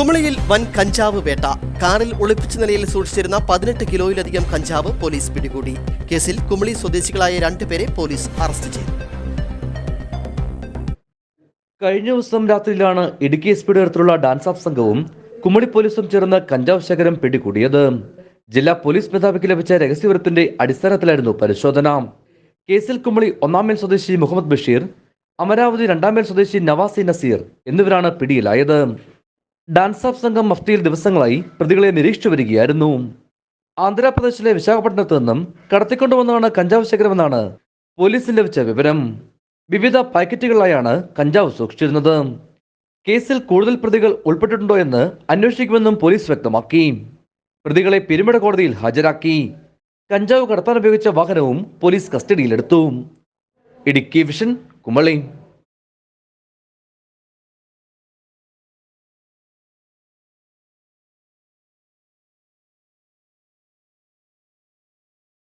കുമളിയിൽ വൻ കഞ്ചാവ് വേട്ട. കാറിൽ ഒളിപ്പിച്ച നിലയിൽ സൂക്ഷിച്ചിരുന്ന പതിനെട്ട് കിലോയിലധികം കഞ്ചാവ് പോലീസ് പിടികൂടി. കേസിൽ കുമളി സ്വദേശികളായ രണ്ടുപേരെ പോലീസ് അറസ്റ്റ് ചെയ്തു. കഴിഞ്ഞ ദിവസം രാത്രിയിലാണ് ഇടുക്കി എസ് പിയുടെ അടുത്തുള്ള ഡാൻസ് ഓഫ് സംഘവും കുമളി പോലീസും ചേർന്ന് കഞ്ചാവ് ശേഖരം പിടികൂടിയത്. ജില്ലാ പോലീസ് മേധാവിക്ക് ലഭിച്ച രഹസ്യവിവരത്തിന്റെ അടിസ്ഥാനത്തിലായിരുന്നു പരിശോധന. കേസിൽ കുമളി ഒന്നാം മേൽ സ്വദേശി മുഹമ്മദ് ബഷീർ അമരാവതി രണ്ടാം മേൽ സ്വദേശി നവാസി നസീർ എന്നിവരാണ് പിടിയിലായത്. ഡാൻസ് ഓഫ് സംഘം മഫ്തിയിൽ ദിവസങ്ങളായി പ്രതികളെ നിരീക്ഷിച്ചു വരികയായിരുന്നു ആന്ധ്രാപ്രദേശിലെ വിശാഖപട്ടണത്ത് നിന്നും കടത്തിക്കൊണ്ടുവന്നതാണ് കഞ്ചാവ് ശേഖരമെന്നാണ് പോലീസിന് ലഭിച്ച വിവരം. വിവിധ പാക്കറ്റുകളിലായാണ് കഞ്ചാവ് സൂക്ഷിച്ചിരുന്നത്. കേസിൽ കൂടുതൽ പ്രതികൾ ഉൾപ്പെട്ടിട്ടുണ്ടോ എന്ന് അന്വേഷിക്കുമെന്നും പോലീസ് വ്യക്തമാക്കി. പ്രതികളെ പെരുമട കോടതിയിൽ ഹാജരാക്കി. കഞ്ചാവ് കടത്താൻ ഉപയോഗിച്ച വാഹനവും പോലീസ് കസ്റ്റഡിയിലെടുത്തു. ഇടുക്കി വിഷൻ കുമളി.